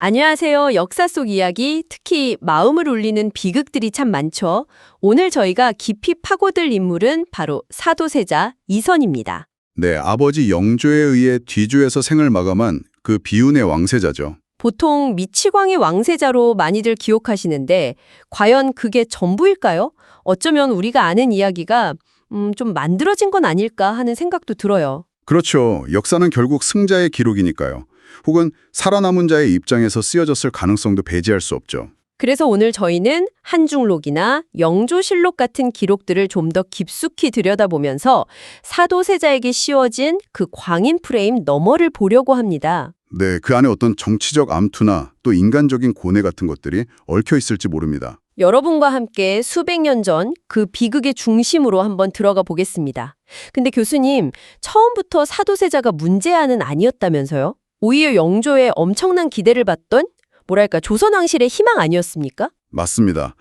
안녕하세요. 역사 속 이야기, 특히 마음을 울리는 비극들이 참 많죠. 오늘 저희가 깊이 파고들 인물은 바로 사도세자 이선입니다. 네, 아버지 영조에 의해 뒤주에서 생을 마감한 그 비운의 왕세자죠. 보통 미치광이 왕세자로 많이들 기억하시는데 과연 그게 전부일까요? 어쩌면 우리가 아는 이야기가 음, 좀 만들어진 건 아닐까 하는 생각도 들어요. 그렇죠. 역사는 결국 승자의 기록이니까요. 혹은 살아남은 자의 입장에서 쓰여졌을 가능성도 배제할 수 없죠. 그래서 오늘 저희는 한중록이나 영조실록 같은 기록들을 좀 더 깊숙이 들여다보면서 사도세자에게 씌워진 그 광인 프레임 너머를 보려고 합니다. 네, 그 안에 어떤 정치적 암투나 또 인간적인 고뇌 같은 것들이 얽혀 있을지 모릅니다. 여러분과 함께 수백 년 전 그 비극의 중심으로 한번 들어가 보겠습니다. 근데 교수님, 처음부터 사도세자가 문제아는 아니었다면서요? 오히려 영조에 엄청난 기대를 받던 뭐랄까 조선왕실의 희망 아니었습니까? 맞습니다.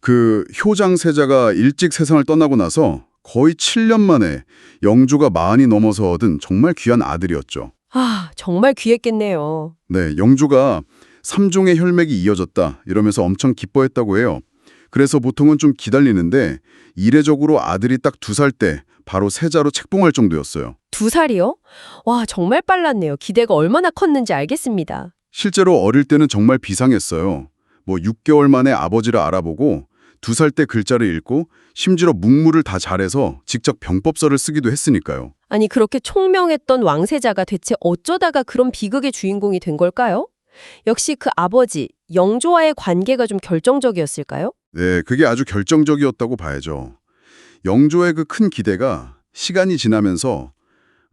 그 효장세자가 일찍 세상을 떠나고 나서 거의 7년 만에 영조가 마흔이 넘어서 얻은 정말 귀한 아들이었죠. 아, 정말 귀했겠네요. 네, 영조가 삼종의 혈맥이 이어졌다 이러면서 엄청 기뻐했다고 해요. 그래서 보통은 좀 기다리는데 이례적으로 아들이 딱 두 살 때 바로 세자로 책봉할 정도였어요. 두 살이요? 와, 정말 빨랐네요. 기대가 얼마나 컸는지 알겠습니다. 실제로 어릴 때는 정말 비상했어요. 뭐 6개월 만에 아버지를 알아보고 두 살 때 글자를 읽고 심지어 문물을 다 잘해서 직접 병법서를 쓰기도 했으니까요. 아니, 그렇게 총명했던 왕세자가 대체 어쩌다가 그런 비극의 주인공이 된 걸까요? 역시 그 아버지, 영조와의 관계가 좀 결정적이었을까요? 네, 그게 아주 결정적이었다고 봐야죠. 영조의 그 큰 기대가 시간이 지나면서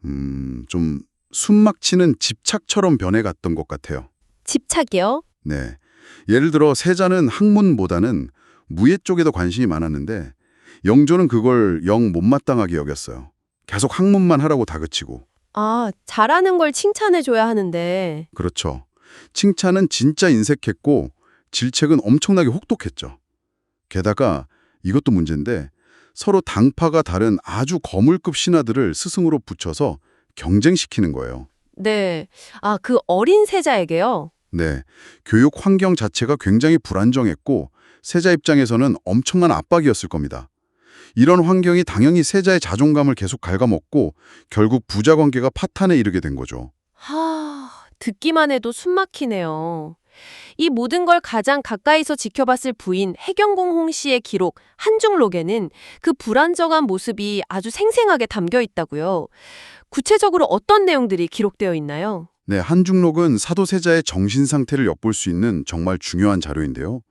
음, 좀 숨막히는 집착처럼 변해갔던 것 같아요. 집착이요? 네. 예를 들어 세자는 학문보다는 무예 쪽에 더 관심이 많았는데 영조는 그걸 영 못마땅하게 여겼어요. 계속 학문만 하라고 다그치고. 아, 잘하는 걸 칭찬해줘야 하는데. 그렇죠. 칭찬은 진짜 인색했고 질책은 엄청나게 혹독했죠. 게다가 이것도 문제인데 서로 당파가 다른 아주 거물급 신하들을 스승으로 붙여서 경쟁시키는 거예요. 네. 아, 그 어린 세자에게요? 네. 교육 환경 자체가 굉장히 불안정했고 세자 입장에서는 엄청난 압박이었을 겁니다. 이런 환경이 당연히 세자의 자존감을 계속 갉아먹고 결국 부자 관계가 파탄에 이르게 된 거죠. 하, 듣기만 해도 숨 막히네요. 이 모든 걸 가장 가까이서 지켜봤을 부인 해경공 홍 씨의 기록 한중록에는 그 불안정한 모습이 아주 생생하게 담겨 있다고요. 구체적으로 어떤 내용들이 기록되어 있나요? 네, 한중록은 사도세자의 정신 상태를 엿볼 수 있는 정말 중요한 자료인데요.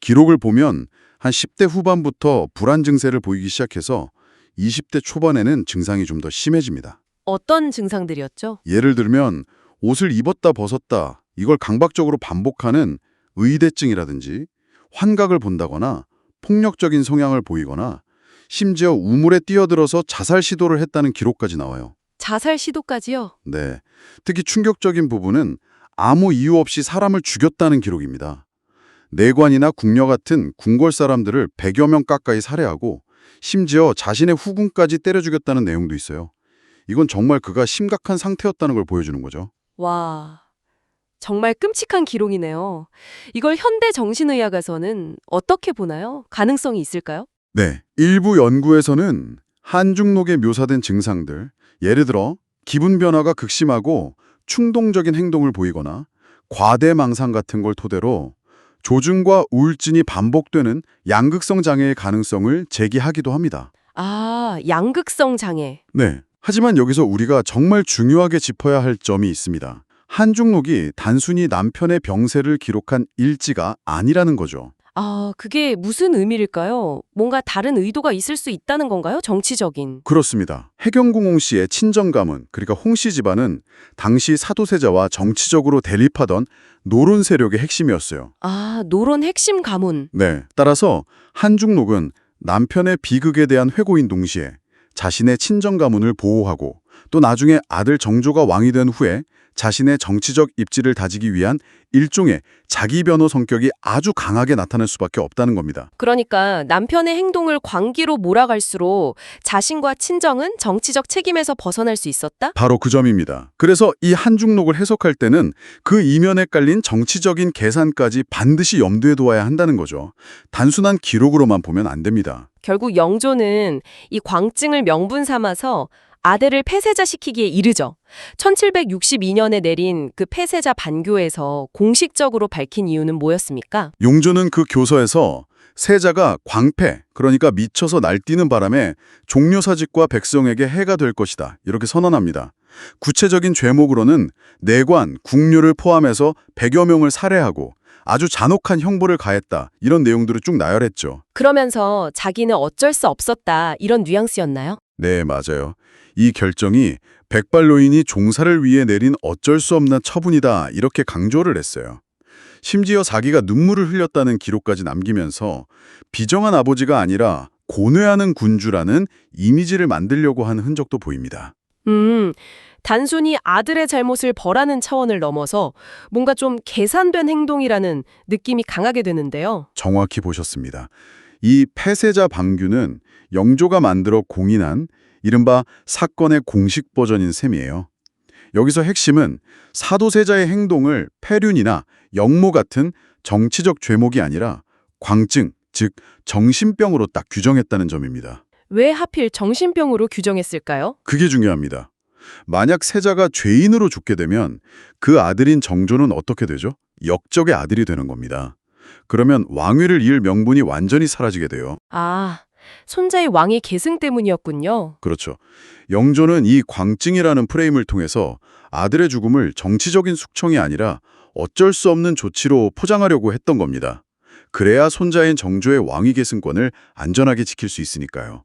기록을 보면 한 10대 후반부터 불안 증세를 보이기 시작해서 20대 초반에는 증상이 좀 더 심해집니다. 어떤 증상들이었죠? 예를 들면 옷을 입었다 벗었다 이걸 강박적으로 반복하는 의대증이라든지 환각을 본다거나 폭력적인 성향을 보이거나 심지어 우물에 뛰어들어서 자살 시도를 했다는 기록까지 나와요. 자살 시도까지요? 네. 특히 충격적인 부분은 아무 이유 없이 사람을 죽였다는 기록입니다. 내관이나 궁녀 같은 궁궐 사람들을 100여 명 가까이 살해하고 심지어 자신의 후궁까지 때려 죽였다는 내용도 있어요. 이건 정말 그가 심각한 상태였다는 걸 보여주는 거죠. 와, 정말 끔찍한 기록이네요. 이걸 현대 정신의학에서는 어떻게 보나요? 가능성이 있을까요? 네. 일부 연구에서는 한중록에 묘사된 증상들, 예를 들어 기분 변화가 극심하고 충동적인 행동을 보이거나 과대망상 같은 걸 토대로 조증과 우울증이 반복되는 양극성 장애의 가능성을 제기하기도 합니다. 아, 양극성 장애. 네. 하지만 여기서 우리가 정말 중요하게 짚어야 할 점이 있습니다. 한중록이 단순히 남편의 병세를 기록한 일지가 아니라는 거죠. 아, 그게 무슨 의미일까요? 뭔가 다른 의도가 있을 수 있다는 건가요? 정치적인. 그렇습니다. 해경궁 홍 씨의 친정 가문, 그러니까 홍 씨 집안은 당시 사도세자와 정치적으로 대립하던 노론 세력의 핵심이었어요. 아, 노론 핵심 가문. 네. 따라서 한중록은 남편의 비극에 대한 회고인 동시에 자신의 친정 가문을 보호하고 또 나중에 아들 정조가 왕이 된 후에 자신의 정치적 입지를 다지기 위한 일종의 자기 변호 성격이 아주 강하게 나타날 수밖에 없다는 겁니다. 그러니까 남편의 행동을 광기로 몰아갈수록 자신과 친정은 정치적 책임에서 벗어날 수 있었다? 바로 그 점입니다. 그래서 이 한중록을 해석할 때는 그 이면에 깔린 정치적인 계산까지 반드시 염두에 두어야 한다는 거죠. 단순한 기록으로만 보면 안 됩니다. 결국 영조는 이 광증을 명분 삼아서 아들을 폐쇄자 시키기에 이르죠. 1762년에 내린 그 폐쇄자 반교에서 공식적으로 밝힌 이유는 뭐였습니까? 용조는 그 교서에서 세자가 광패, 그러니까 미쳐서 날뛰는 바람에 종료사직과 백성에게 해가 될 것이다. 이렇게 선언합니다. 구체적인 죄목으로는 내관, 국류를 포함해서 100여 명을 살해하고 아주 잔혹한 형벌을 가했다. 이런 내용들을 쭉 나열했죠. 그러면서 자기는 어쩔 수 없었다 이런 뉘앙스였나요? 네, 맞아요. 이 결정이 백발노인이 종사를 위해 내린 어쩔 수 없는 처분이다. 이렇게 강조를 했어요. 심지어 자기가 눈물을 흘렸다는 기록까지 남기면서 비정한 아버지가 아니라 고뇌하는 군주라는 이미지를 만들려고 하는 흔적도 보입니다. 음, 단순히 아들의 잘못을 벌하는 차원을 넘어서 뭔가 좀 계산된 행동이라는 느낌이 강하게 되는데요. 정확히 보셨습니다. 이 폐쇄자 방규는 영조가 만들어 공인한 이른바 사건의 공식 버전인 셈이에요. 여기서 핵심은 사도세자의 행동을 폐륜이나 영모 같은 정치적 죄목이 아니라 광증, 즉 정신병으로 딱 규정했다는 점입니다. 왜 하필 정신병으로 규정했을까요? 그게 중요합니다. 만약 세자가 죄인으로 죽게 되면 그 아들인 정조는 어떻게 되죠? 역적의 아들이 되는 겁니다. 그러면 왕위를 이을 명분이 완전히 사라지게 돼요. 아, 손자의 왕의 계승 때문이었군요. 그렇죠. 영조는 이 광증이라는 프레임을 통해서 아들의 죽음을 정치적인 숙청이 아니라 어쩔 수 없는 조치로 포장하려고 했던 겁니다. 그래야 손자인 정조의 왕위 계승권을 안전하게 지킬 수 있으니까요.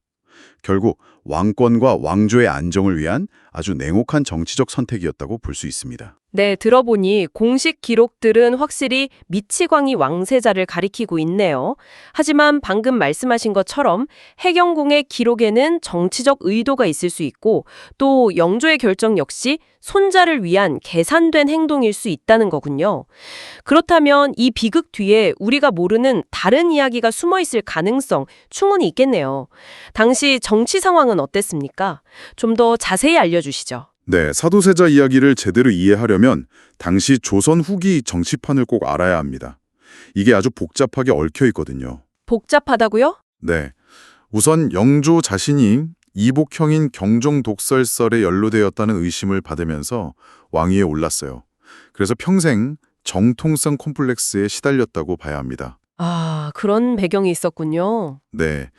결국 왕권과 왕조의 안정을 위한 아주 냉혹한 정치적 선택이었다고 볼 수 있습니다. 네, 들어보니 공식 기록들은 확실히 미치광이 왕세자를 가리키고 있네요. 하지만 방금 말씀하신 것처럼 해경공의 기록에는 정치적 의도가 있을 수 있고 또 영조의 결정 역시 손자를 위한 계산된 행동일 수 있다는 거군요. 그렇다면 이 비극 뒤에 우리가 모르는 다른 이야기가 숨어 있을 가능성 충분히 있겠네요. 당시 정치 상황은 어땠습니까? 좀 더 자세히 알려주시죠. 네, 사도세자 이야기를 제대로 이해하려면 당시 조선 후기 정치판을 꼭 알아야 합니다. 이게 아주 복잡하게 얽혀 있거든요. 복잡하다고요? 네. 우선 영조 자신이 이복형인 경종 독설설에 연루되었다는 의심을 받으면서 왕위에 올랐어요. 그래서 평생 정통성 콤플렉스에 시달렸다고 봐야 합니다. 아, 그런 배경이 있었군요. 네.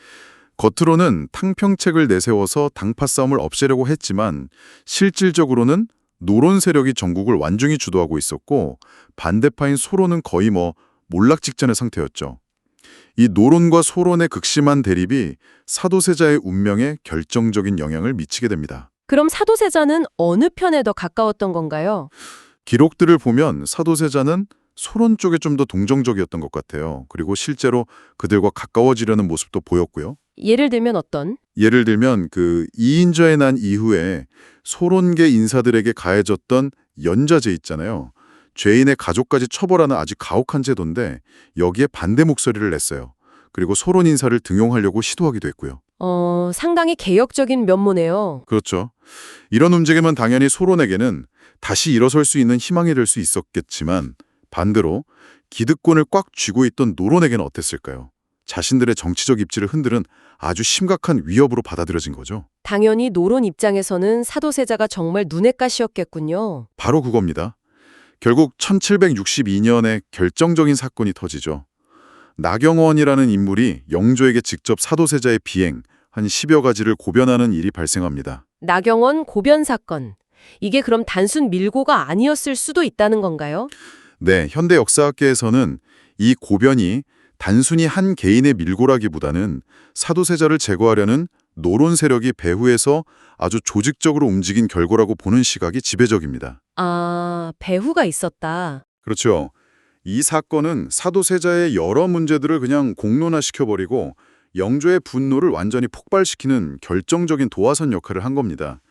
겉으로는 탕평책을 내세워서 당파 싸움을 없애려고 했지만 실질적으로는 노론 세력이 전국을 완중히 주도하고 있었고 반대파인 소론은 거의 뭐 몰락 직전의 상태였죠. 이 노론과 소론의 극심한 대립이 사도세자의 운명에 결정적인 영향을 미치게 됩니다. 그럼 사도세자는 어느 편에 더 가까웠던 건가요? 기록들을 보면 사도세자는 소론 쪽에 좀 더 동정적이었던 것 같아요. 그리고 실제로 그들과 가까워지려는 모습도 보였고요. 예를 들면 어떤? 예를 들면 그 이인저의 난 이후에 소론계 인사들에게 가해졌던 연자제 있잖아요. 죄인의 가족까지 처벌하는 아주 가혹한 제도인데 여기에 반대 목소리를 냈어요. 그리고 소론 인사를 등용하려고 시도하기도 했고요. 어, 상당히 개혁적인 면모네요. 그렇죠. 이런 움직임은 당연히 소론에게는 다시 일어설 수 있는 희망이 될 수 있었겠지만 반대로 기득권을 꽉 쥐고 있던 노론에게는 어땠을까요? 자신들의 정치적 입지를 흔드는 아주 심각한 위협으로 받아들여진 거죠. 당연히 노론 입장에서는 사도세자가 정말 눈엣 가시였겠군요. 바로 그겁니다. 결국 1762년에 결정적인 사건이 터지죠. 나경원이라는 인물이 영조에게 직접 사도세자의 비행 한 10여 가지를 고변하는 일이 발생합니다. 나경원 고변 사건. 이게 그럼 단순 밀고가 아니었을 수도 있다는 건가요? 네, 현대 역사학계에서는 이 고변이 단순히 한 개인의 밀고라기보다는 사도세자를 제거하려는 노론 세력이 배후에서 아주 조직적으로 움직인 결과라고 보는 시각이 지배적입니다. 아, 배후가 있었다. 그렇죠. 이 사건은 사도세자의 여러 문제들을 그냥 공론화시켜버리고 영조의 분노를 완전히 폭발시키는 결정적인 도화선 역할을 한 겁니다.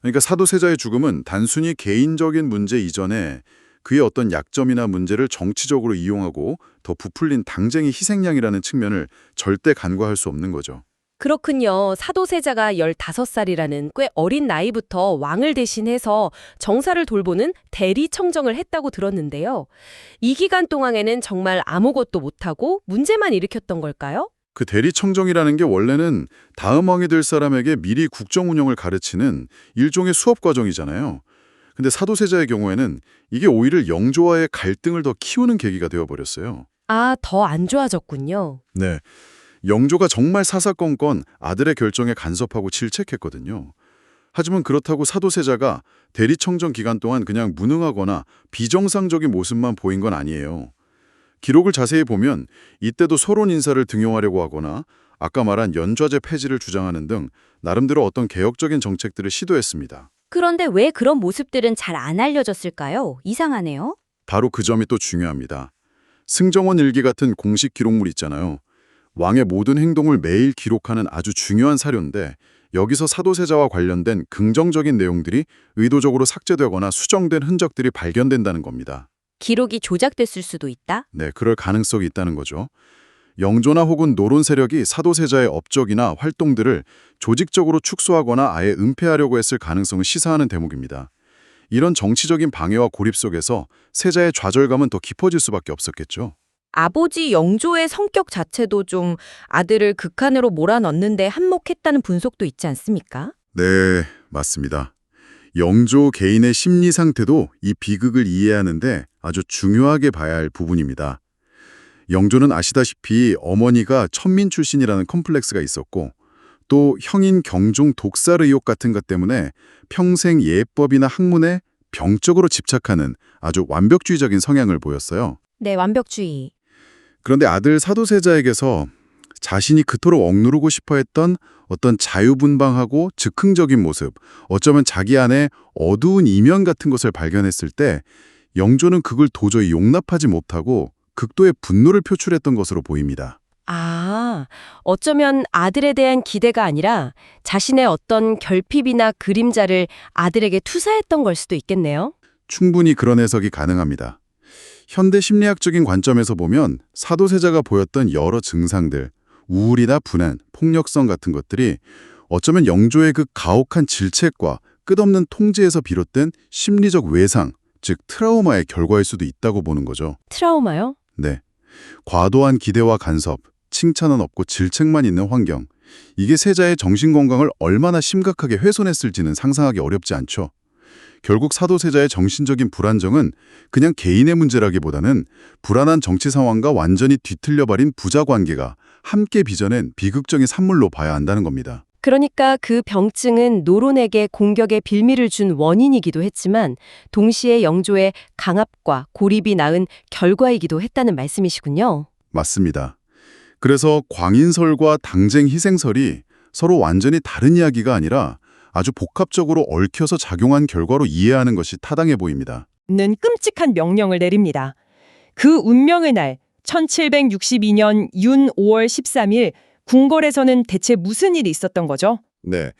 그러니까 사도세자의 죽음은 단순히 개인적인 문제 이전에 그의 어떤 약점이나 문제를 정치적으로 이용하고 더 부풀린 당쟁의 희생양이라는 측면을 절대 간과할 수 없는 거죠. 그렇군요. 사도세자가 15살이라는 꽤 어린 나이부터 왕을 대신해서 정사를 돌보는 대리청정을 했다고 들었는데요. 이 기간 동안에는 정말 아무것도 못하고 문제만 일으켰던 걸까요? 그 대리청정이라는 게 원래는 다음 왕이 될 사람에게 미리 국정 운영을 가르치는 일종의 수업 과정이잖아요. 근데 사도세자의 경우에는 이게 오히려 영조와의 갈등을 더 키우는 계기가 되어버렸어요. 아, 더 안 좋아졌군요. 네. 영조가 정말 사사건건 아들의 결정에 간섭하고 질책했거든요. 하지만 그렇다고 사도세자가 대리청정 기간 동안 그냥 무능하거나 비정상적인 모습만 보인 건 아니에요. 기록을 자세히 보면 이때도 서론 인사를 등용하려고 하거나 아까 말한 연좌제 폐지를 주장하는 등 나름대로 어떤 개혁적인 정책들을 시도했습니다. 그런데 왜 그런 모습들은 잘 안 알려졌을까요? 이상하네요. 바로 그 점이 또 중요합니다. 승정원 일기 같은 공식 기록물 있잖아요. 왕의 모든 행동을 매일 기록하는 아주 중요한 사료인데 여기서 사도세자와 관련된 긍정적인 내용들이 의도적으로 삭제되거나 수정된 흔적들이 발견된다는 겁니다. 기록이 조작됐을 수도 있다? 네, 그럴 가능성이 있다는 거죠. 영조나 혹은 노론 세력이 사도세자의 업적이나 활동들을 조직적으로 축소하거나 아예 은폐하려고 했을 가능성을 시사하는 대목입니다. 이런 정치적인 방해와 고립 속에서 세자의 좌절감은 더 깊어질 수밖에 없었겠죠. 아버지 영조의 성격 자체도 좀 아들을 극한으로 몰아넣는데 한몫했다는 분석도 있지 않습니까? 네, 맞습니다. 영조 개인의 심리 상태도 이 비극을 이해하는데 아주 중요하게 봐야 할 부분입니다. 영조는 아시다시피 어머니가 천민 출신이라는 컴플렉스가 있었고 또 형인 경종 독살 의혹 같은 것 때문에 평생 예법이나 학문에 병적으로 집착하는 아주 완벽주의적인 성향을 보였어요. 네, 완벽주의. 그런데 아들 사도세자에게서 자신이 그토록 억누르고 싶어 했던 어떤 자유분방하고 즉흥적인 모습, 어쩌면 자기 안에 어두운 이면 같은 것을 발견했을 때 영조는 그걸 도저히 용납하지 못하고 극도의 분노를 표출했던 것으로 보입니다. 아, 어쩌면 아들에 대한 기대가 아니라 자신의 어떤 결핍이나 그림자를 아들에게 투사했던 걸 수도 있겠네요. 충분히 그런 해석이 가능합니다. 현대 심리학적인 관점에서 보면 사도세자가 보였던 여러 증상들, 우울이나 불안, 폭력성 같은 것들이 어쩌면 영조의 그 가혹한 질책과 끝없는 통제에서 비롯된 심리적 외상, 즉 트라우마의 결과일 수도 있다고 보는 거죠. 트라우마요? 네. 과도한 기대와 간섭, 칭찬은 없고 질책만 있는 환경. 이게 세자의 정신건강을 얼마나 심각하게 훼손했을지는 상상하기 어렵지 않죠. 결국 사도세자의 정신적인 불안정은 그냥 개인의 문제라기보다는 불안한 정치 상황과 완전히 뒤틀려버린 부자 관계가 함께 빚어낸 비극적인 산물로 봐야 한다는 겁니다. 그러니까 그 병증은 노론에게 공격의 빌미를 준 원인이기도 했지만 동시에 영조의 강압과 고립이 낳은 결과이기도 했다는 말씀이시군요. 맞습니다. 그래서 광인설과 당쟁 희생설이 서로 완전히 다른 이야기가 아니라 아주 복합적으로 얽혀서 작용한 결과로 이해하는 것이 타당해 보입니다. 는 끔찍한 명령을 내립니다. 그 운명의 날 1762년 윤 5월 13일 궁궐에서는 대체 무슨 일이 있었던 거죠? 네.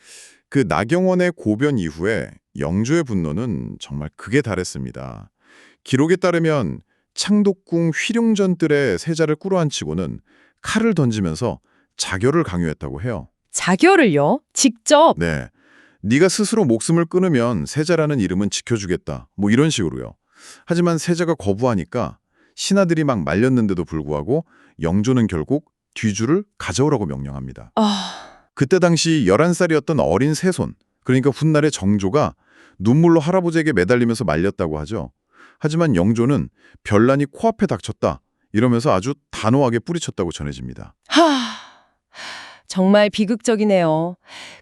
그 나경원의 고변 이후에 영조의 분노는 정말 극에 달했습니다. 기록에 따르면 창덕궁 휘룡전들의 세자를 꾸러앉히고는 칼을 던지면서 자결을 강요했다고 해요. 자결을요? 직접? 네. 네가 스스로 목숨을 끊으면 세자라는 이름은 지켜주겠다. 뭐 이런 식으로요. 하지만 세자가 거부하니까 신하들이 막 말렸는데도 불구하고 영조는 결국 뒤주를 가져오라고 명령합니다. 아, 그때 당시 11살이었던 어린 세손, 그러니까 훗날의 정조가 눈물로 할아버지에게 매달리면서 말렸다고 하죠. 하지만 영조는 별난이 코앞에 닥쳤다. 이러면서 아주 단호하게 뿌리쳤다고 전해집니다. 하... 정말 비극적이네요.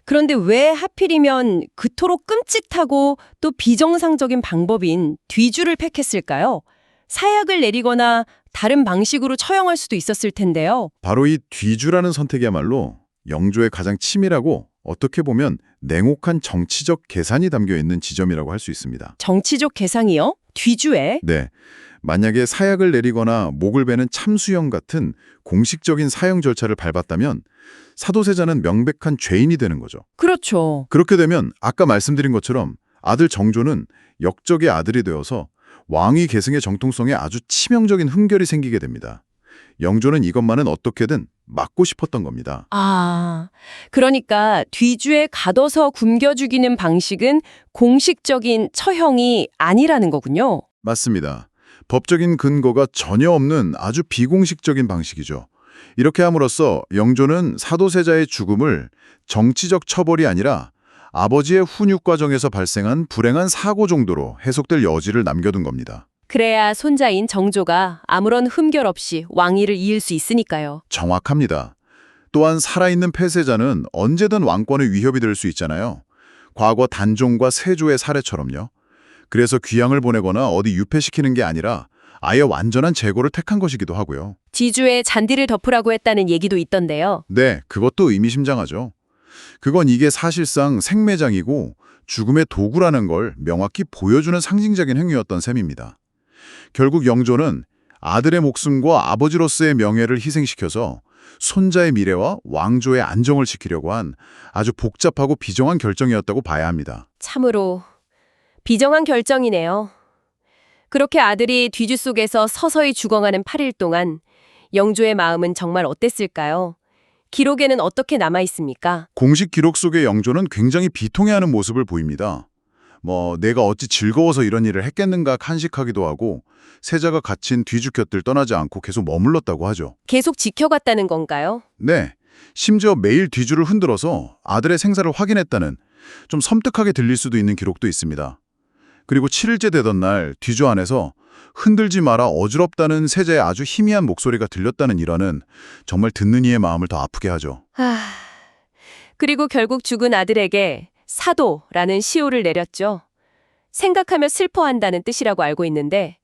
그런데 왜 하필이면 그토록 끔찍하고 또 비정상적인 방법인 뒤주를 택했을까요? 사약을 내리거나 다른 방식으로 처형할 수도 있었을 텐데요. 바로 이 뒤주라는 선택이야말로 영조의 가장 치밀하고 어떻게 보면 냉혹한 정치적 계산이 담겨 있는 지점이라고 할 수 있습니다. 정치적 계상이요? 뒤주에? 네. 만약에 사약을 내리거나 목을 베는 참수형 같은 공식적인 사형 절차를 밟았다면 사도세자는 명백한 죄인이 되는 거죠. 그렇죠. 그렇게 되면 아까 말씀드린 것처럼 아들 정조는 역적의 아들이 되어서 왕위 계승의 정통성에 아주 치명적인 흠결이 생기게 됩니다. 영조는 이것만은 어떻게든 막고 싶었던 겁니다. 아, 그러니까 뒤주에 가둬서 굶겨 죽이는 방식은 공식적인 처형이 아니라는 거군요. 맞습니다. 법적인 근거가 전혀 없는 아주 비공식적인 방식이죠. 이렇게 함으로써 영조는 사도세자의 죽음을 정치적 처벌이 아니라 아버지의 훈육 과정에서 발생한 불행한 사고 정도로 해석될 여지를 남겨둔 겁니다. 그래야 손자인 정조가 아무런 흠결 없이 왕위를 이을 수 있으니까요. 정확합니다. 또한 살아있는 폐쇄자는 언제든 왕권의 위협이 될 수 있잖아요. 과거 단종과 세조의 사례처럼요. 그래서 귀양을 보내거나 어디 유폐시키는 게 아니라 아예 완전한 제거를 택한 것이기도 하고요. 뒤주에 잔디를 덮으라고 했다는 얘기도 있던데요. 네, 그것도 의미심장하죠. 그건 이게 사실상 생매장이고 죽음의 도구라는 걸 명확히 보여주는 상징적인 행위였던 셈입니다. 결국 영조는 아들의 목숨과 아버지로서의 명예를 희생시켜서 손자의 미래와 왕조의 안정을 지키려고 한 아주 복잡하고 비정한 결정이었다고 봐야 합니다. 참으로 비정한 결정이네요. 그렇게 아들이 뒤주 속에서 서서히 죽어가는 8일 동안 영조의 마음은 정말 어땠을까요? 기록에는 어떻게 남아 있습니까? 공식 기록 속의 영조는 굉장히 비통해하는 모습을 보입니다. 뭐 내가 어찌 즐거워서 이런 일을 했겠는가 간식하기도 하고 세자가 갇힌 곁을 떠나지 않고 계속 머물렀다고 하죠. 계속 지켜갔다는 건가요? 네, 심지어 매일 뒤주를 흔들어서 아들의 생사를 확인했다는 좀 섬뜩하게 들릴 수도 있는 기록도 있습니다. 그리고 7일째 되던 날 뒤주 안에서 흔들지 마라 어지럽다는 세자의 아주 희미한 목소리가 들렸다는 일화는 정말 듣는 이의 마음을 더 아프게 하죠. 아, 그리고 결국 죽은 아들에게 사도라는 시호를 내렸죠. 생각하며 슬퍼한다는 뜻이라고 알고 있는데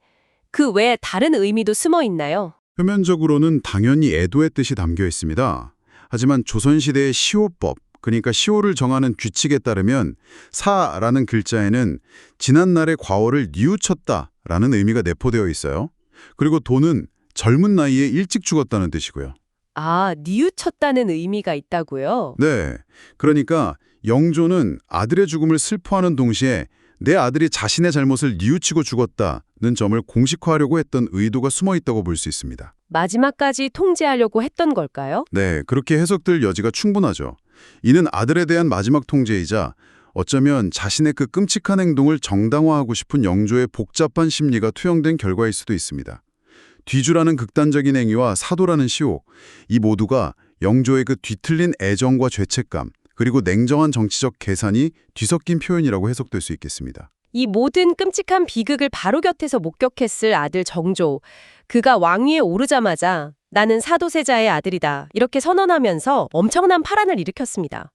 그 외에 다른 의미도 숨어 있나요? 표면적으로는 당연히 애도의 뜻이 담겨 있습니다. 하지만 조선시대의 시호법, 그러니까 시호를 정하는 규칙에 따르면 사라는 글자에는 지난날의 과오를 뉘우쳤다 라는 의미가 내포되어 있어요. 그리고 도는 젊은 나이에 일찍 죽었다는 뜻이고요. 아, 뉘우쳤다는 의미가 있다고요? 네, 그러니까 영조는 아들의 죽음을 슬퍼하는 동시에 내 아들이 자신의 잘못을 뉘우치고 죽었다는 점을 공식화하려고 했던 의도가 숨어 있다고 볼 수 있습니다. 마지막까지 통제하려고 했던 걸까요? 네, 그렇게 해석될 여지가 충분하죠. 이는 아들에 대한 마지막 통제이자 어쩌면 자신의 그 끔찍한 행동을 정당화하고 싶은 영조의 복잡한 심리가 투영된 결과일 수도 있습니다. 뒤주라는 극단적인 행위와 사도라는 시옥, 이 모두가 영조의 그 뒤틀린 애정과 죄책감, 그리고 냉정한 정치적 계산이 뒤섞인 표현이라고 해석될 수 있겠습니다. 이 모든 끔찍한 비극을 바로 곁에서 목격했을 아들 정조. 그가 왕위에 오르자마자 나는 사도세자의 아들이다. 이렇게 선언하면서 엄청난 파란을 일으켰습니다.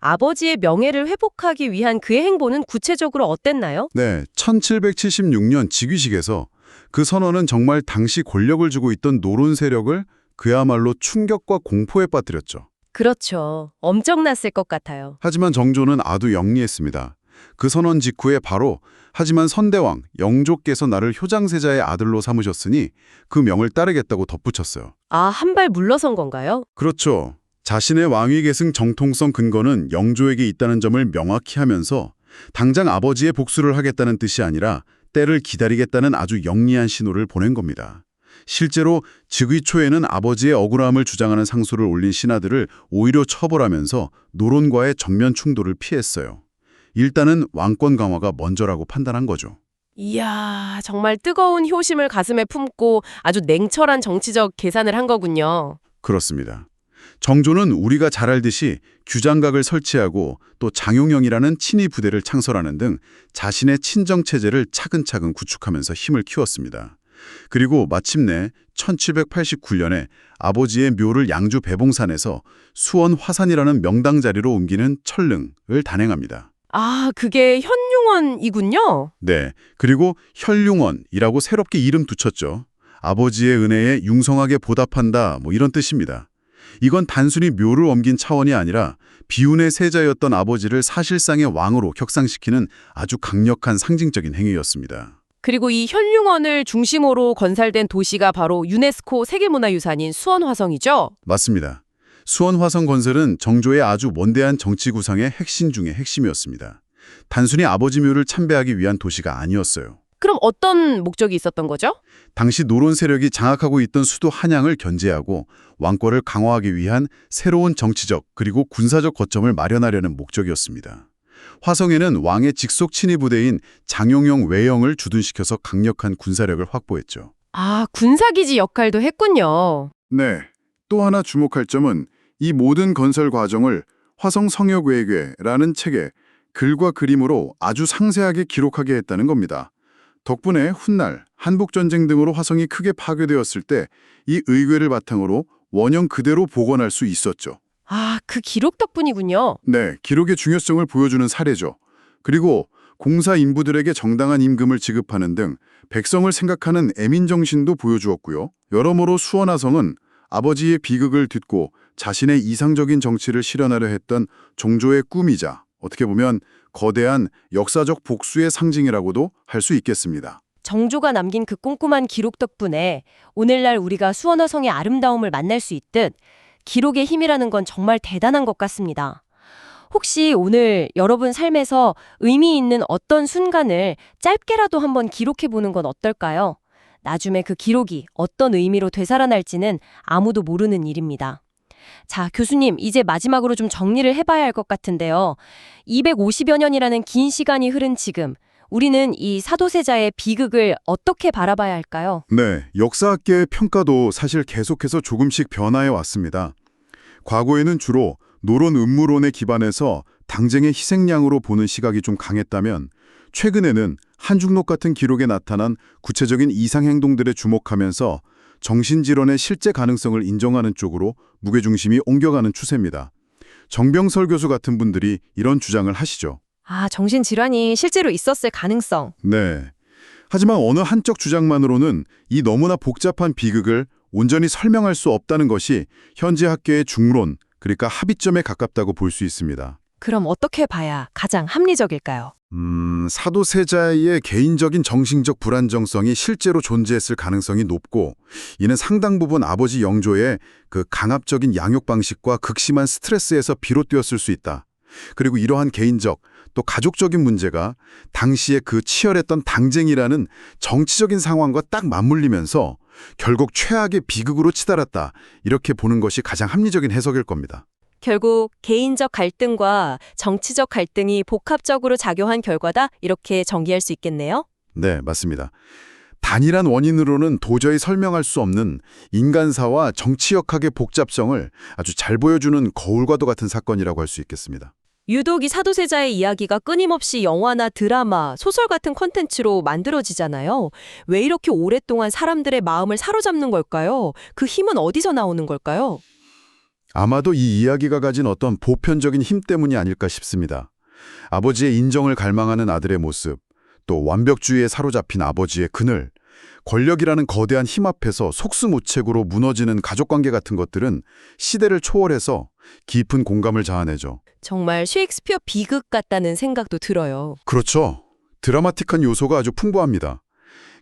아버지의 명예를 회복하기 위한 그의 행보는 구체적으로 어땠나요? 네, 1776년 즉위식에서 그 선언은 정말 당시 권력을 쥐고 있던 노론 세력을 그야말로 충격과 공포에 빠뜨렸죠. 그렇죠. 엄청났을 것 같아요. 하지만 정조는 아주 영리했습니다. 그 선언 직후에 바로 하지만 선대왕 영조께서 나를 효장세자의 아들로 삼으셨으니 그 명을 따르겠다고 덧붙였어요. 아, 한 발 물러선 건가요? 그렇죠. 자신의 왕위 계승 정통성 근거는 영조에게 있다는 점을 명확히 하면서 당장 아버지의 복수를 하겠다는 뜻이 아니라 때를 기다리겠다는 아주 영리한 신호를 보낸 겁니다. 실제로 즉위 초에는 아버지의 억울함을 주장하는 상소를 올린 신하들을 오히려 처벌하면서 노론과의 정면 충돌을 피했어요. 일단은 왕권 강화가 먼저라고 판단한 거죠. 이야, 정말 뜨거운 효심을 가슴에 품고 아주 냉철한 정치적 계산을 한 거군요. 그렇습니다. 정조는 우리가 잘 알듯이 규장각을 설치하고 또 장용영이라는 친위 부대를 창설하는 등 자신의 친정 체제를 차근차근 구축하면서 힘을 키웠습니다. 그리고 마침내 1789년에 아버지의 묘를 양주 배봉산에서 수원 화산이라는 명당 자리로 옮기는 철릉을 단행합니다. 아, 그게 현용원이군요. 네, 그리고 혈융원이라고 새롭게 이름 붙였죠. 아버지의 은혜에 융성하게 보답한다 뭐 이런 뜻입니다. 이건 단순히 묘를 옮긴 차원이 아니라 비운의 세자였던 아버지를 사실상의 왕으로 격상시키는 아주 강력한 상징적인 행위였습니다. 그리고 이 현룡원을 중심으로 건설된 도시가 바로 유네스코 세계문화유산인 수원화성이죠. 맞습니다. 수원 화성 건설은 정조의 아주 원대한 정치 구상의 핵심 중의 핵심이었습니다. 단순히 아버지 묘를 참배하기 위한 도시가 아니었어요. 그럼 어떤 목적이 있었던 거죠? 당시 노론 세력이 장악하고 있던 수도 한양을 견제하고 왕권을 강화하기 위한 새로운 정치적 그리고 군사적 거점을 마련하려는 목적이었습니다. 화성에는 왕의 직속 친위 부대인 장용영 외영을 주둔시켜서 강력한 군사력을 확보했죠. 아, 군사기지 역할도 했군요. 네. 또 하나 주목할 점은 이 모든 건설 과정을 화성 성역외괴라는 책에 글과 그림으로 아주 상세하게 기록하게 했다는 겁니다. 덕분에 훗날 한복전쟁 등으로 화성이 크게 파괴되었을 때 이 의궤를 바탕으로 원형 그대로 복원할 수 있었죠. 아, 그 기록 덕분이군요. 네, 기록의 중요성을 보여주는 사례죠. 그리고 공사 인부들에게 정당한 임금을 지급하는 등 백성을 생각하는 애민 정신도 보여주었고요. 여러모로 수원화성은 아버지의 비극을 듣고 자신의 이상적인 정치를 실현하려 했던 종조의 꿈이자 어떻게 보면 거대한 역사적 복수의 상징이라고도 할 수 있겠습니다. 정조가 남긴 그 꼼꼼한 기록 덕분에 오늘날 우리가 수원화성의 아름다움을 만날 수 있듯 기록의 힘이라는 건 정말 대단한 것 같습니다. 혹시 오늘 여러분 삶에서 의미 있는 어떤 순간을 짧게라도 한번 기록해 보는 건 어떨까요? 나중에 그 기록이 어떤 의미로 되살아날지는 아무도 모르는 일입니다. 자, 교수님, 이제 마지막으로 좀 정리를 해봐야 할 것 같은데요. 250여 년이라는 긴 시간이 흐른 지금, 우리는 이 사도세자의 비극을 어떻게 바라봐야 할까요? 네, 역사학계의 평가도 사실 계속해서 조금씩 변화해 왔습니다. 과거에는 주로 노론 음무론에 기반해서 당쟁의 희생양으로 보는 시각이 좀 강했다면 최근에는 한중록 같은 기록에 나타난 구체적인 이상 행동들에 주목하면서 정신질환의 실제 가능성을 인정하는 쪽으로 무게중심이 옮겨가는 추세입니다. 정병설 교수 같은 분들이 이런 주장을 하시죠. 아, 정신질환이 실제로 있었을 가능성. 네. 하지만 어느 한쪽 주장만으로는 이 너무나 복잡한 비극을 온전히 설명할 수 없다는 것이 현재 학계의 중론, 그러니까 합의점에 가깝다고 볼 수 있습니다. 그럼 어떻게 봐야 가장 합리적일까요? 음, 사도세자의 개인적인 정신적 불안정성이 실제로 존재했을 가능성이 높고 이는 상당 부분 아버지 영조의 그 강압적인 양육 방식과 극심한 스트레스에서 비롯되었을 수 있다. 그리고 이러한 개인적 또 가족적인 문제가 당시에 그 치열했던 당쟁이라는 정치적인 상황과 딱 맞물리면서 결국 최악의 비극으로 치달았다. 이렇게 보는 것이 가장 합리적인 해석일 겁니다. 결국 개인적 갈등과 정치적 갈등이 복합적으로 작용한 결과다 이렇게 정리할 수 있겠네요. 네, 맞습니다. 단일한 원인으로는 도저히 설명할 수 없는 인간사와 정치 역학의 복잡성을 아주 잘 보여주는 거울과도 같은 사건이라고 할 수 있겠습니다. 유독 이 사도세자의 이야기가 끊임없이 영화나 드라마, 소설 같은 콘텐츠로 만들어지잖아요. 왜 이렇게 오랫동안 사람들의 마음을 사로잡는 걸까요? 그 힘은 어디서 나오는 걸까요? 아마도 이 이야기가 가진 어떤 보편적인 힘 때문이 아닐까 싶습니다. 아버지의 인정을 갈망하는 아들의 모습, 또 완벽주의에 사로잡힌 아버지의 그늘, 권력이라는 거대한 힘 앞에서 속수무책으로 무너지는 가족관계 같은 것들은 시대를 초월해서 깊은 공감을 자아내죠. 정말 셰익스피어 비극 같다는 생각도 들어요. 그렇죠. 드라마틱한 요소가 아주 풍부합니다.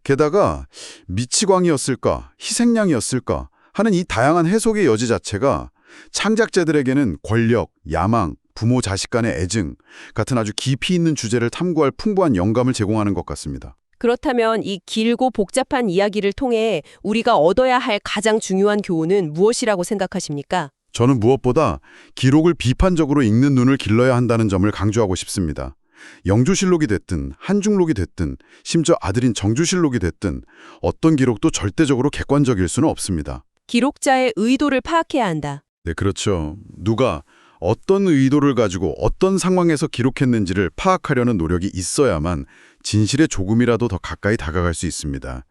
게다가 미치광이었을까, 희생양이었을까 하는 이 다양한 해석의 여지 자체가 창작자들에게는 권력, 야망, 부모 자식 간의 애증 같은 아주 깊이 있는 주제를 탐구할 풍부한 영감을 제공하는 것 같습니다. 그렇다면 이 길고 복잡한 이야기를 통해 우리가 얻어야 할 가장 중요한 교훈은 무엇이라고 생각하십니까? 저는 무엇보다 기록을 비판적으로 읽는 눈을 길러야 한다는 점을 강조하고 싶습니다. 영조실록이 됐든 한중록이 됐든 심지어 아들인 정주실록이 됐든 어떤 기록도 절대적으로 객관적일 수는 없습니다. 기록자의 의도를 파악해야 한다. 네, 그렇죠. 누가 어떤 의도를 가지고 어떤 상황에서 기록했는지를 파악하려는 노력이 있어야만 진실에 조금이라도 더 가까이 다가갈 수 있습니다.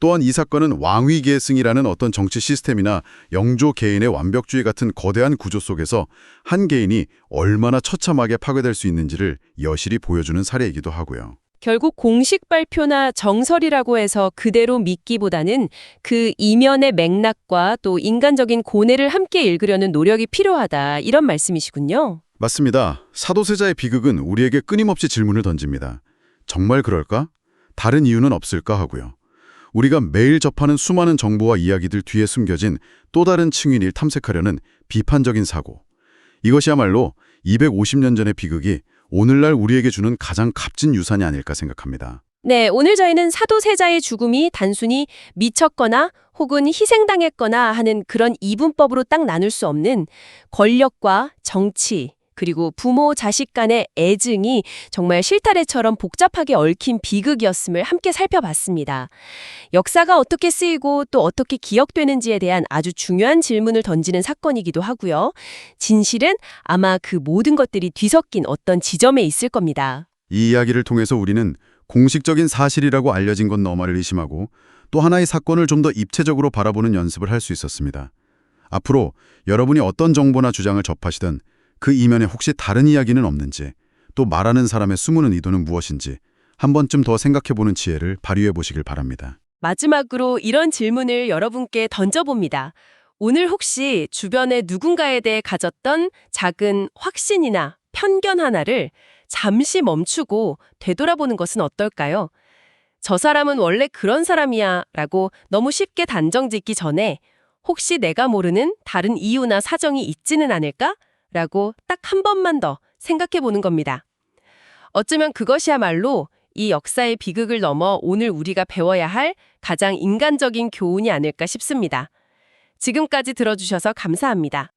또한 이 사건은 왕위 계승이라는 어떤 정치 시스템이나 영조 개인의 완벽주의 같은 거대한 구조 속에서 한 개인이 얼마나 처참하게 파괴될 수 있는지를 여실히 보여주는 사례이기도 하고요. 결국 공식 발표나 정설이라고 해서 그대로 믿기보다는 그 이면의 맥락과 또 인간적인 고뇌를 함께 읽으려는 노력이 필요하다. 이런 말씀이시군요. 맞습니다. 사도세자의 비극은 우리에게 끊임없이 질문을 던집니다. 정말 그럴까? 다른 이유는 없을까 하고요. 우리가 매일 접하는 수많은 정보와 이야기들 뒤에 숨겨진 또 다른 층위를 탐색하려는 비판적인 사고. 이것이야말로 250년 전의 비극이 오늘날 우리에게 주는 가장 값진 유산이 아닐까 생각합니다. 네, 오늘 저희는 사도세자의 죽음이 단순히 미쳤거나 혹은 희생당했거나 하는 그런 이분법으로 딱 나눌 수 없는 권력과 정치, 그리고 부모 자식 간의 애증이 정말 실타래처럼 복잡하게 얽힌 비극이었음을 함께 살펴봤습니다. 역사가 어떻게 쓰이고 또 어떻게 기억되는지에 대한 아주 중요한 질문을 던지는 사건이기도 하고요. 진실은 아마 그 모든 것들이 뒤섞인 어떤 지점에 있을 겁니다. 이 이야기를 통해서 우리는 공식적인 사실이라고 알려진 건 너마를 의심하고 또 하나의 사건을 좀 더 입체적으로 바라보는 연습을 할 수 있었습니다. 앞으로 여러분이 어떤 정보나 주장을 접하시든 그 이면에 혹시 다른 이야기는 없는지 또 말하는 사람의 숨은 의도는 무엇인지 한 번쯤 더 생각해보는 지혜를 발휘해 보시길 바랍니다. 마지막으로 이런 질문을 여러분께 던져봅니다. 오늘 혹시 주변의 누군가에 대해 가졌던 작은 확신이나 편견 하나를 잠시 멈추고 되돌아보는 것은 어떨까요? 저 사람은 원래 그런 사람이야 라고 너무 쉽게 단정 짓기 전에 혹시 내가 모르는 다른 이유나 사정이 있지는 않을까? 라고 딱 한 번만 더 생각해 보는 겁니다. 어쩌면 그것이야말로 이 역사의 비극을 넘어 오늘 우리가 배워야 할 가장 인간적인 교훈이 아닐까 싶습니다. 지금까지 들어주셔서 감사합니다.